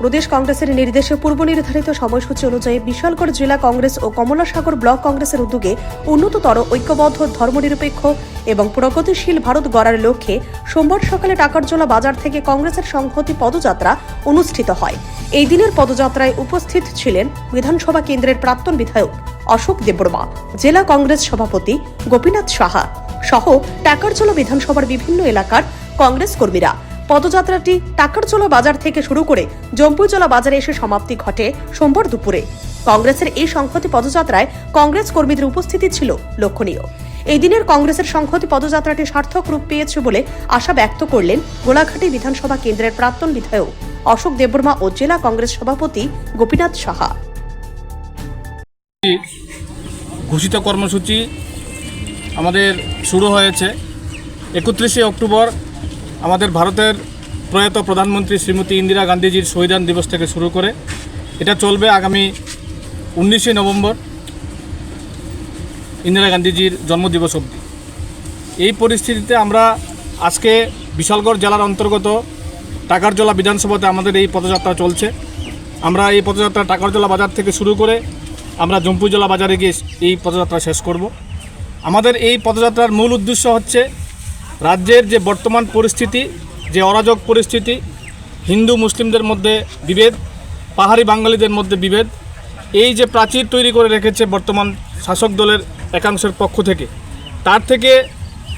প্রদেশ কংগ্রেসের নির্দেশে পূর্ব নির্ধারিত সময়সূচি অনুযায়ী বিশালগড় জেলা কংগ্রেস ও কমলাসাগর ব্লক কংগ্রেসের উদ্যোগে উন্নততর ঐক্যবদ্ধ, ধর্মনিরপেক্ষ এবং প্রগতিশীল ভারত গড়ার লক্ষ্যে সোমবার সকালে টাকারজোলা বাজার থেকে কংগ্রেসের সংহতি পদযাত্রা অনুষ্ঠিত হয়। এই দিনের পদযাত্রায় উপস্থিত ছিলেন বিধানসভা কেন্দ্রের প্রাক্তন বিধায়ক অশোক দেববর্মা, জেলা কংগ্রেস সভাপতি গোপীনাথ সাহা সহ টাকারজোলা বিধানসভার বিভিন্ন এলাকার কংগ্রেস কর্মীরা। পদযাত্রাটি টাকারজোলা বাজার থেকে শুরু করে জম্পুজলা বাজারে এসে সমাপ্তি ঘটে সোমবার দুপুরে। কংগ্রেসের এই সংহতি পদযাত্রায় কংগ্রেস কর্মীদের উপস্থিতি ছিল লক্ষণীয়। এই দিনের কংগ্রেসের সংহতি পদযাত্রাটি সার্থক রূপ পেয়েছে বলে আশা ব্যক্ত করলেন গোলাঘাটি বিধানসভা কেন্দ্রের প্রাক্তন বিধায়ক অশোক দেববর্মা ও জেলা কংগ্রেস সভাপতি গোপীনাথ সাহা। ঘোষিত কর্মসূচি আমাদের শুরু হয়েছে। একত্রিশে অক্টোবর আমাদের ভারতের প্রয়াত প্রধানমন্ত্রী শ্রীমতী ইন্দিরা গান্ধীজির শহীদান দিবস থেকে শুরু করে, এটা চলবে আগামী উনিশে নভেম্বর, ইন্দিরা গান্ধীজির জন্মদিবস অবধি। এই পরিস্থিতিতে আমরা আজকে বিশালগড় জেলার অন্তর্গত টাকারজলা বিধানসভাতে আমাদের এই পদযাত্রা চলছে। আমরা এই পদযাত্রা টাকারজলা বাজার থেকে শুরু করে আমরা জম্পুজলা বাজারে গিয়ে এই পদযাত্রা শেষ করব। আমাদের এই পদযাত্রার মূল উদ্দেশ্য হচ্ছে রাজ্যের যে বর্তমান পরিস্থিতি যে অরাজক পরিস্থিতি হিন্দু মুসলিমদের মধ্যে বিভেদ পাহাড়ি বাঙালিদের মধ্যে বিভেদ এই যে প্রাচীর তৈরি করে রেখেছে বর্তমান শাসক দলের একাংশের পক্ষ থেকে তার থেকে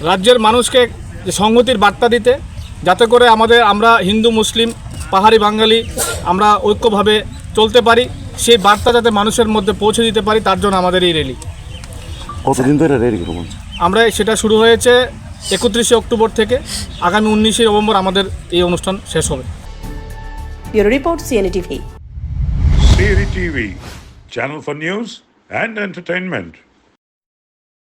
রাজ্যের মানুষকে যে সংহতির বার্তা দিতে যাতে করে আমাদের আমরা হিন্দু মুসলিম পাহাড়ি বাঙালি আমরা ঐক্যভাবে চলতে পারি সেই বার্তা যাতে মানুষের মধ্যে পৌঁছে দিতে পারি তার জন্য আমাদের এই র্যালি। কতদিন ধরে করব? আমরা সেটা শুরু হয়েছে একত্রিশে অক্টোবর থেকে আগামী উনিশে নভেম্বর আমাদের এই অনুষ্ঠান শেষ হবে bureau report CNA TV channel for news and entertainment.